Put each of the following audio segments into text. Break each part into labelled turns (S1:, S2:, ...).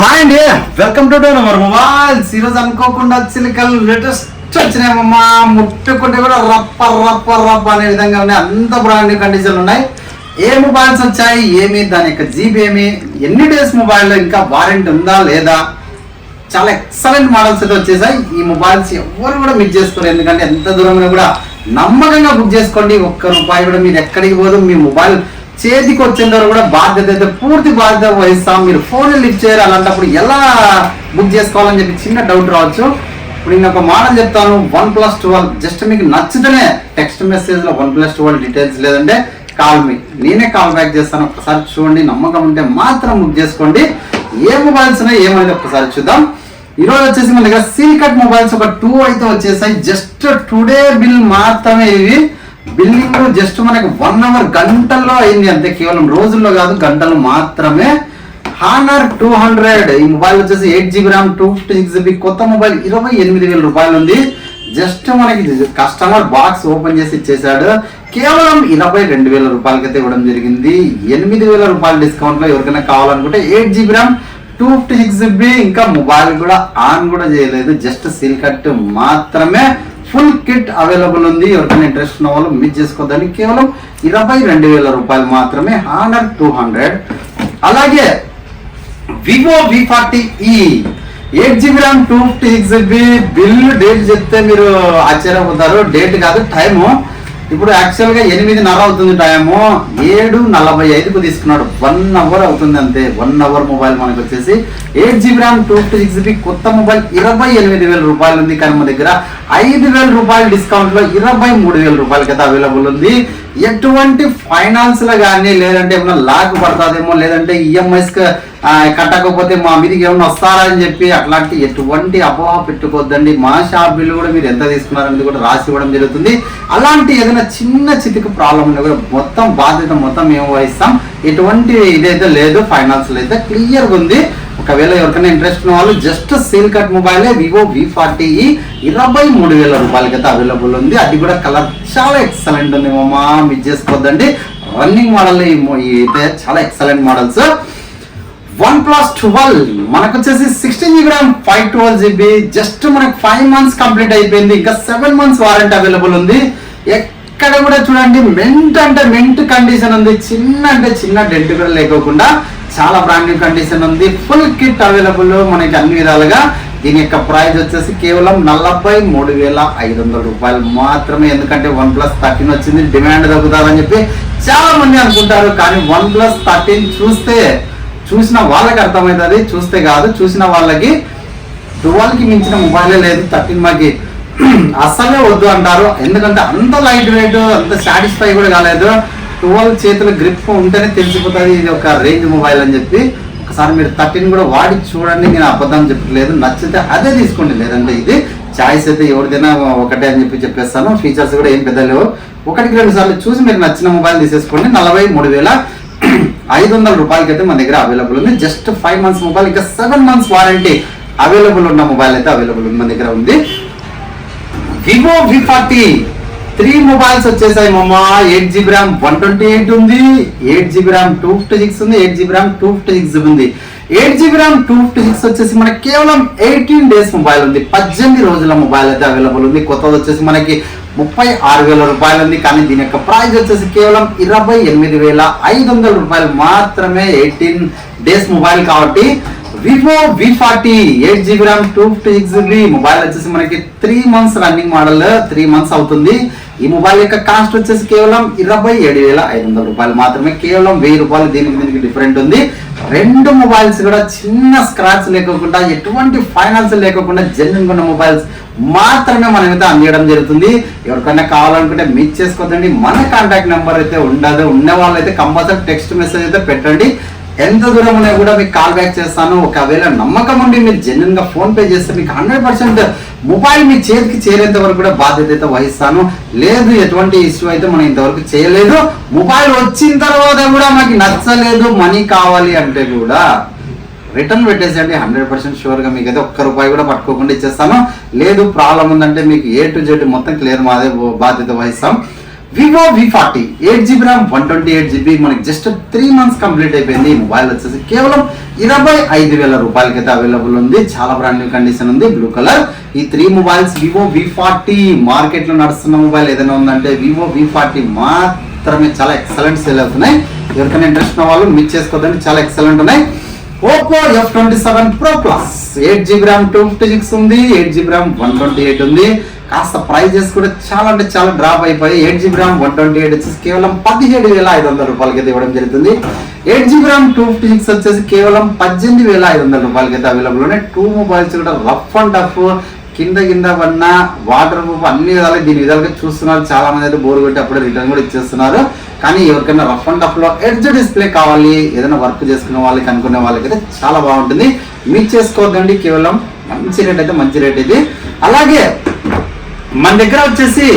S1: Hi అండి welcome to డోన్ our mobiles ఈరోజు అనుకోకుండా చిలికలు లేటెస్ట్ వచ్చినాయమ్మా ముట్టుకుంటే కూడా రప్ప రప్ప రప్ప అనే విధంగా ఉన్నాయి. అంత బ్రాండ్ కండిషన్లు ఉన్నాయి. ఏ మొబైల్స్ వచ్చాయి? ఏమి? దాని యొక్క జీబీ ఏమి? ఎన్ని డేస్ మొబైల్లో ఇంకా వారంటీ ఉందా లేదా? చాలా ఎక్సలెంట్ మోడల్స్ అయితే వచ్చేసాయి. ఈ మొబైల్స్ ఎవరు కూడా మిస్ చేసుకోరు. ఎందుకంటే ఎంత దూరంలో కూడా నమ్మకంగా బుక్ చేసుకోండి. ఒక్క రూపాయి కూడా మీరు ఎక్కడికి పోదు. మీ మొబైల్ చేతికి వచ్చిన తర్వాత కూడా బాధ్యత అయితే పూర్తి బాధ్యత వహిస్తాం. మీరు ఫోన్ లిఫ్ట్ చేయరు అలాంటప్పుడు ఎలా బుక్ చేసుకోవాలని చెప్పి చిన్న డౌట్ రావచ్చు. ఇప్పుడు నేను ఒక మోడల్ చెప్తాను వన్ ప్లస్ ట్వెల్వ్ జస్ట్ మీకు నచ్చితేనే టెక్స్ట్ మెసేజ్లో వన్ ప్లస్ ట్వెల్వ్ డీటెయిల్స్ లేదంటే కాల్ మీ నేనే కాల్ బ్యాక్ చేస్తాను. ఒకసారి చూడండి నమ్మకం ఉంటే మాత్రం బుక్ చేసుకోండి. ఏ మొబైల్స్ ఉన్నాయి ఏమైనా ఒకసారి చూద్దాం. ఈ రోజు వచ్చేసి మన దగ్గర సీల్ కట్ మొబైల్స్ ఒక టూ అయితే వచ్చేసాయి. జస్ట్ టుడే బిల్ మాత్రమే ఇవి. బిల్లింగ్ జస్ట్ మనకి వన్ అవర్ గంటల్లో అయింది అంతే కేవలం రోజుల్లో కాదు గంటలు మాత్రమే. హానర్ టూ హండ్రెడ్ ఈ మొబైల్ వచ్చేసి eight GB RAM two fifty six GB కొత్త మొబైల్ ఇరవై ఎనిమిది వేల రూపాయలు ఉంది. జస్ట్ మనకి కస్టమర్ బాక్స్ ఓపెన్ చేసి ఇచ్చేసాడు కేవలం ఇరవై రెండు వేల రూపాయలకైతే ఇవ్వడం జరిగింది. ఎనిమిది వేల రూపాయల డిస్కౌంట్లో ఎవరికైనా కావాలనుకుంటే eight GB RAM two fifty six GB ఇంకా మొబైల్ కూడా ఆన్ కూడా చేయలేదు. జస్ట్ సీల్ కట్ మాత్రమే. ఫుల్ కిట్ అవైలబుల్ ఉంది. ఎవరికైనా ఇంట్రెస్ట్ ఉన్న వాళ్ళు మిస్ చేసుకోవద్దని కేవలం ఇరవై రెండు వేల రూపాయలు మాత్రమే. Honor two hundred. అలాగే వివో వి ఫార్టీ ఈ eight GB RAM two fifty six GB bill date చెప్తే మీరు ఆశ్చర్యపోతారు. డేట్ కాదు టైము. ఇప్పుడు యాక్చువల్గా ఎనిమిదిన్నర అవుతుంది టైము. ఏడు నలభై ఐదుకు తీసుకున్నాడు. వన్ అవర్ అవుతుంది అంతే. వన్ అవర్ మొబైల్ మనకు వచ్చేసి eight GB RAM two fifty six GB కొత్త మొబైల్ ఇరవై ఎనిమిది వేల రూపాయలు ఉంది కానీ మన దగ్గర. ఐదు వేల రూపాయల డిస్కౌంట్లో ఇరవై మూడు వేల రూపాయలకి అయితే అవైలబుల్ ఉంది. ఎటువంటి ఫైనాన్స్లో కానీ లేదంటే ఏమైనా లాక్ పడుతుందేమో లేదంటే ఈఎంఐస్ కట్టకపోతే మా మీదకి ఏమైనా వస్తారా అని చెప్పి అట్లాంటి ఎటువంటి అపోహ పెట్టుకోవద్దండి. మా షాప్ బిల్లు కూడా మీరు ఎంత తీసుకున్నారనేది కూడా రాసి ఇవ్వడం జరుగుతుంది. అలాంటి ఏదైనా చిన్న చితికి ప్రాబ్లం ఉన్నా కూడా మొత్తం బాధ్యత మొత్తం మేము వహిస్తాం. ఎటువంటి ఇదైతే లేదు ఫైనాన్స్లో అయితే క్లియర్గా ఉంది. ఒకవేళ ఎవరికైనా ఇంట్రెస్ట్ ఉన్న వాళ్ళు జస్ట్ సీల్ కట్ మొబైలే వివో వి ఫార్టీ ఇరవై మూడు వేల రూపాయలకి అయితే అవైలబుల్ ఉంది. అది కూడా కలర్ చాలా ఎక్సలెంట్ ఉంది మామా మిస్ చేసుకోవద్దండి. రన్నింగ్ మోడల్ అయితే చాలా excellent models one plus twelve మనకు వచ్చేసి sixteen GB RAM five twelve GB just మనకు ఫైవ్ మంత్స్ కంప్లీట్ అయిపోయింది. ఇంకా సెవెన్ మంత్స్ వారంటీ అవైలబుల్ ఉంది. ఎక్కడ కూడా చూడండి మెంట్ అంటే మెంట్ కండిషన్ ఉంది. చిన్న అంటే చిన్న డెంట్ కూడా లేకోకుండా చాలా బ్రాండ్ కండిషన్ ఉంది. ఫుల్ కిట్ అవైలబుల్ మనకి అన్ని విధాలుగా. దీని యొక్క ప్రైస్ వచ్చేసి కేవలం నలభై మూడు వేల ఐదు వందల రూపాయలు మాత్రమే. ఎందుకంటే వన్ ప్లస్ థర్టీన్ వచ్చింది. డిమాండ్ తగ్గుతారని చెప్పి చాలా మంది అనుకుంటారు. కానీ వన్ ప్లస్ థర్టీన్ చూస్తే చూసిన వాళ్ళకి అర్థమవుతుంది చూస్తే కాదు. చూసిన వాళ్ళకి కి మించిన మొబైలే లేదు థర్టీన్ మాకి. అస్సలే వద్దు అంటారు. ఎందుకంటే అంత లైట్ వెయిట్ అంత సాటిస్ఫై కూడా కాలేదు. టువల్ చేతుల గ్రిప్ ఉంటేనే తెలిసిపోతుంది ఇది ఒక రేంజ్ మొబైల్ అని చెప్పి. ఒకసారి మీరు థర్టీన్ కూడా వాడి చూడండి నేను అబద్ధం చెప్పలేదు నచ్చితే అదే తీసుకోండి. లేదంటే ఇది చాయిస్ అయితే ఎవరిదైనా ఒకటే అని చెప్పి చెప్పేస్తాను. ఫీచర్స్ కూడా ఏం పెద్ద లేవు ఒకటికి రెండు సార్లు చూసి మీరు నచ్చిన మొబైల్ తీసేసుకోండి. నలభై మూడు వేల ఐదు వందల రూపాయలకి అయితే మన దగ్గర అవైలబుల్ ఉంది జస్ట్ ఫైవ్ మంత్స్ మొబైల్ ఇంకా సెవెన్ మంత్స్ వారంటీ అవైలబుల్ ఉన్న మొబైల్ అయితే అవైలబుల్ ఉంది మన దగ్గర ఉంది. Vivo V forty three mobiles వచ్చేసాయి మమ్మ eight GB RAM one twenty eight ఉంది. Eight GB RAM two fifty six ఉంది. Eight GB RAM two fifty six ఉంది. Eight GB RAM two fifty six వచ్చేసి మనకి కేవలం ఎయిటీన్ డేస్ మొబైల్ ఉంది. పద్దెనిమిది రోజుల మొబైల్ అయితే అవైలబుల్ ఉంది. కొత్తది వచ్చేసి మనకి ముప్పై ఆరు వేల రూపాయలు ఉంది కానీ దీని యొక్క ప్రైస్ వచ్చేసి కేవలం ఇరవై ఎనిమిది వేల ఐదు వందల రూపాయలు మాత్రమే ఎయిటీన్ డేస్ మొబైల్ కాబట్టి Vivo V forty eight GB RAM two fifty six GB mobile వచ్చేసి మనకి three months running model three months అవుతుంది. ఈ మొబైల్ యొక్క కాస్ట్ వచ్చేసి కేవలం ఇరవై ఏడు వేల ఐదు వందల రూపాయలు మాత్రమే కేవలం వెయ్యి రూపాయలు దీనికి దీనికి డిఫరెంట్ ఉంది. రెండు మొబైల్స్ కూడా చిన్న స్క్రాచ్ లేకోకుండా ఎటువంటి ఫైనాన్స్ లేకోకుండా జెన్యున్ ఉన్న మొబైల్స్ మాత్రమే మనం అయితే అందించడం జరుగుతుంది. ఎవరికైనా కావాలనుకుంటే మీట్ చేసుకోదండి మన కాంటాక్ట్ నెంబర్ అయితే ఉండదు. ఉన్న వాళ్ళైతే కంపల్సరీ టెక్స్ట్ మెసేజ్ అయితే పెట్టండి. ఎంత దూరం ఉన్నా కూడా మీకు కాల్ బ్యాక్ చేస్తాను. ఒకవేళ నమ్మకం ఉండి మీరు జెన్యున్గా ఫోన్ పే చేస్తే మీకు హండ్రెడ్ పర్సెంట్ మొబైల్ మీ చేతికి చేరేంత వరకు కూడా బాధ్యత అయితే వహిస్తాను. లేదు ఎటువంటి ఇష్యూ అయితే మనం ఇంతవరకు చేయలేదు. మొబైల్ వచ్చిన తర్వాత కూడా మాకు నచ్చలేదు. మనీ కావాలి అంటే కూడా. రిటర్న్ పెట్టేసేయండి హండ్రెడ్ పర్సెంట్ షూర్గా మీకు అయితే ఒక్క రూపాయి కూడా పట్టుకోకుండా ఇచ్చేస్తాను. లేదు ప్రాబ్లం ఉందంటే మీకు ఏ టు జెడ్ మొత్తం క్లియర్ మాదే బాధ్యత వహిస్తాం. Vivo V forty eight GB RAM one twenty eight GB మనకి జస్ట్ త్రీ మంత్స్ కంప్లీట్ అయిపోయింది. ఈ మొబైల్ వచ్చేసి కేవలం ఇరవై ఐదు వేల రూపాయలకైతే అవైలబుల్ ఉంది. చాలా బ్రాండ్ న్యూ కండిషన్ ఉంది బ్లూ కలర్ ఈ three mobiles Vivo V forty మార్కెట్లో నడుస్తున్న మొబైల్ ఏదైనా ఉందంటే వివో వి ఫార్టీ మాత్రమే చాలా ఎక్సలెంట్ సేల్ అవుతున్నాయి. ఎవరికైనా ఇంట్రెస్ట్ ఉన్న వాళ్ళు మిస్ చేసుకోవద్దండి చాలా ఎక్సలెంట్ ఉన్నాయి. Oppo F twenty seven pro plus eight GB RAM two fifty six ఉంది. Eight GB RAM one twenty eight ఉంది. కాస్త ప్రైజెస్ కూడా చాలా అంటే చాలా డ్రాప్ అయిపోయి eight GB RAM one twenty eight వచ్చేసి కేవలం పదిహేడు వేల ఐదు వందల రూపాయలకి అయితే ఇవ్వడం జరుగుతుంది. Eight GB RAM two fifty six వచ్చేసి కేవలం పద్దెనిమిది వేల ఐదు వందల రూపాయలకి అయితే అవైలబుల్ ఉన్నాయి. టూ మొబైల్స్ కూడా రఫ్ అండ్ టఫ్ కింద కింద పడిన వాటర్ ప్రూఫ్ అన్ని విధాలుగా దీని విధాలుగా చూస్తున్నారు. చాలా మంది అయితే బోర్ కొట్టి అప్పుడే రిటర్న్ కూడా ఇచ్చేస్తున్నారు. కానీ ఎవరికైనా రఫ్ అండ్ టఫ్లో ఎడ్జ్ డిస్ప్లే కావాలి ఏదైనా వర్క్ చేసుకునే వాళ్ళకి అనుకునే వాళ్ళకి అయితే చాలా బాగుంటుంది. మీకు చేసుకోవద్దండి కేవలం మంచి రేట్ అయితే మంచి రేట్ ఇది. అలాగే మన దగ్గర వచ్చేసి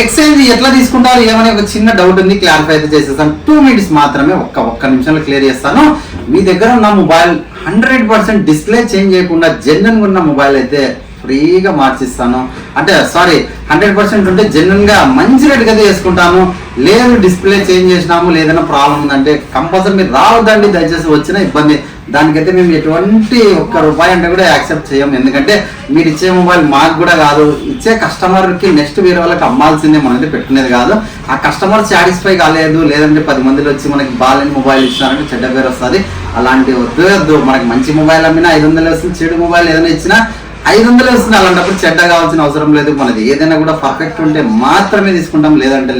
S1: ఎక్స్చేంజ్ ఎట్లా తీసుకుంటారు? ఏమని ఒక చిన్న డౌట్ ఉంది క్లారిఫై అయితే చేసేస్తాను. టూ మినిట్స్ మాత్రమే ఒక్క ఒక్క నిమిషంలో క్లియర్ చేస్తాను. మీ దగ్గర ఉన్న mobile hundred percent display change చేయకుండా జెన్యున్ ఉన్న మొబైల్ అయితే ఫ్రీగా మార్చిస్తాను. అంటే సారీ హండ్రెడ్ పర్సెంట్ ఉంటే జెన్యున్గా మంచి రేట్ అయితే వేసుకుంటాను లేదు డిస్ప్లే చేంజ్ చేసినాము లేదన్నా ప్రాబ్లం ఉందంటే కంపల్సరీ మీరు రావద్దండి దయచేసి వచ్చిన ఇబ్బంది. దానికైతే మేము ఎటువంటి ఒక్క రూపాయి అంటే కూడా యాక్సెప్ట్ చేయము. ఎందుకంటే మీరు ఇచ్చే మొబైల్ మాకు కూడా కాదు. ఇచ్చే కస్టమర్కి నెక్స్ట్ వేరే వాళ్ళకి అమ్మాల్సిందే మనం అయితే పెట్టుకునేది కాదు. ఆ కస్టమర్ సాటిస్ఫై కాలేదు లేదంటే పది మందిలో వచ్చి మనకి బాగాలేని మొబైల్ ఇచ్చినారంటే చెడ్డ పేరు వస్తుంది. అలాంటి వద్దు వద్దు. మనకి మంచి మొబైల్ అమ్మినా ఐదు వందలు వస్తుంది చెడు మొబైల్ ఏదైనా ఇచ్చినా ఐదు వందలు వస్తుంది అలాంటప్పుడు చెడ్డ కావాల్సిన అవసరం లేదు. మనది ఏదైనా కూడా పర్ఫెక్ట్ ఉంటే మాత్రమే తీసుకుంటాం. లేదంటే